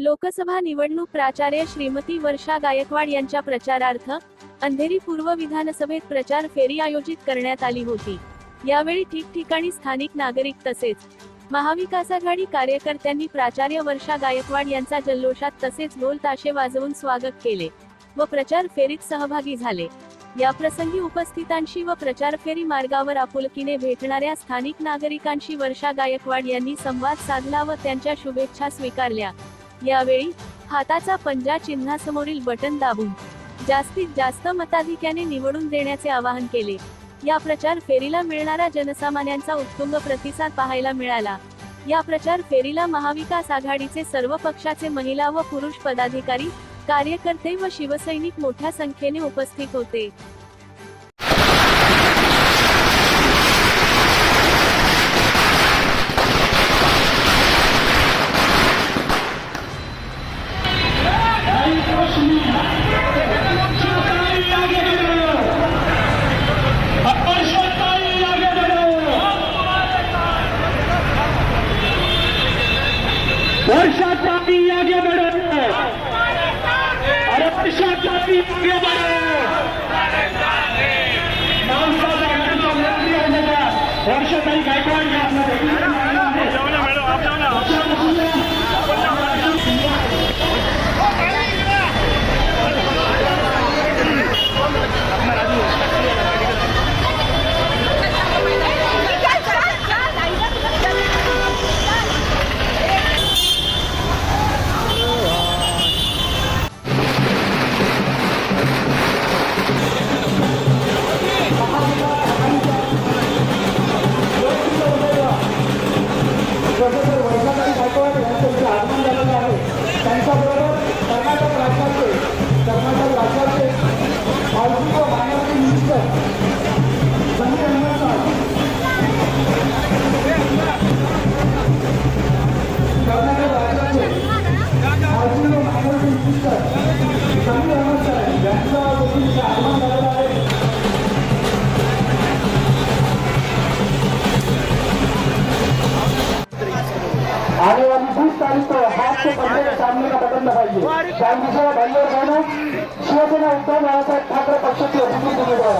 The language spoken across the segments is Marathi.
लोकसभा निवडणूक प्राचार्य श्रीमती वर्षा गायकवाड यांच्या प्रचारार्थ अंधेरी पूर्व विधानसभेत प्रचार फेरी आयोजित करण्यात आली होती. यावेळी ठिकठिकाणी स्थानिक नागरिक तसेच महाविकास आघाडी कार्यकर्त्यांनी प्राचार्य वर्षा गायकवाड यांचा जल्लोषात तसेच ढोल ताशे वाजवून स्वागत केले व प्रचार फेरीत सहभागी झाले. या प्रसंगी उपस्थितांशी व प्रचार फेरी मार्गावर आपुलकीने भेटणाऱ्या स्थानिक नागरिकांशी वर्षा गायकवाड यांनी संवाद साधला व त्यांच्या शुभेच्छा स्वीकारल्या. यावेळी हाताचा पंजा चिन्हासमोरील बटन दाबून जास्तीत जास्त मताधिक्याने निवडून देण्याचे आवाहन केले. या प्रचार फेरीला मिळणारा जनसामान्यांचा उत्तुंग प्रतिसाद पाहायला मिळाला. या प्रचार फेरीला महाविकास आघाडीचे सर्व पक्षाचे महिला व पुरुष पदाधिकारी कार्यकर्ते व शिवसैनिक मोठ्या संख्येने उपस्थित होते. বর্ষা চাপি আগে বেরোনো আরে বর্ষা চাপি আগে বেরোনো বর্ষা তাই গাইকোয়াড় गायकवाड यांचं इथे आगमन झालेलं आहे. त्यांच्याबरोबर कर्नाटक राज्याचे कर्नाटक राज्याचे माहिती व मायनॉरिटी मिनिस्टर संजय कर्नाटक राज्याचे माहिती व मायनॉरिटी मिनिस्टर संजय अहमद साहेब यांचं आगमन झालं पाहिजे बटन दबाइए गांधीशाला शिवसेना उद्धव बाळासाहेब ठाकरे पक्षाची अधिकृत उमेदवार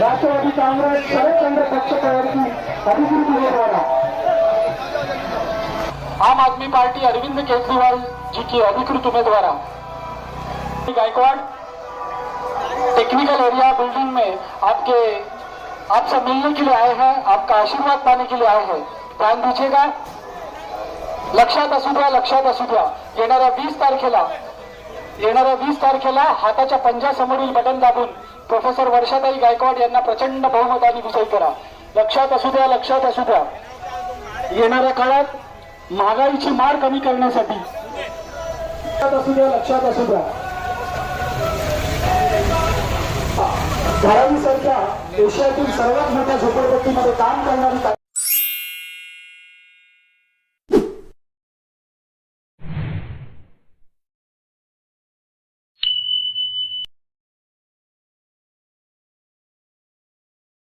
राष्ट्रवादी काँग्रेस शरदचंद्र पक्ष तयारीची अधिकृत उमेदवार आम आदमी पार्टी अरविंद केजरीवाल जी की अधिकृत उम्मीदवार गायकवाड़ टेक्निकल एरिया बिल्डिंग में आपके आपसे मिलने के लिए आए हैं आपका आशीर्वाद पाने के लिए आए हैं. ध्यान दीजिएगा. लक्षात असू द्या लक्षात असू द्या. येणाऱ्या वीस तारखेला येणाऱ्या वीस तारखेला हाताच्या पंजासमोरील बटन दाबून प्रोफेसर वर्षाताई गायकवाड यांना प्रचंड बहुमताने विजयी करा. लक्षात असू द्या लक्षात असू द्या. येणाऱ्या काळात महागाईची मार कमी करण्यासाठी लक्षात असू द्या लक्षात असू द्या. धारावीसारख्या एशियातील सर्वात मोठ्या झोपडपट्टीमध्ये काम करणारी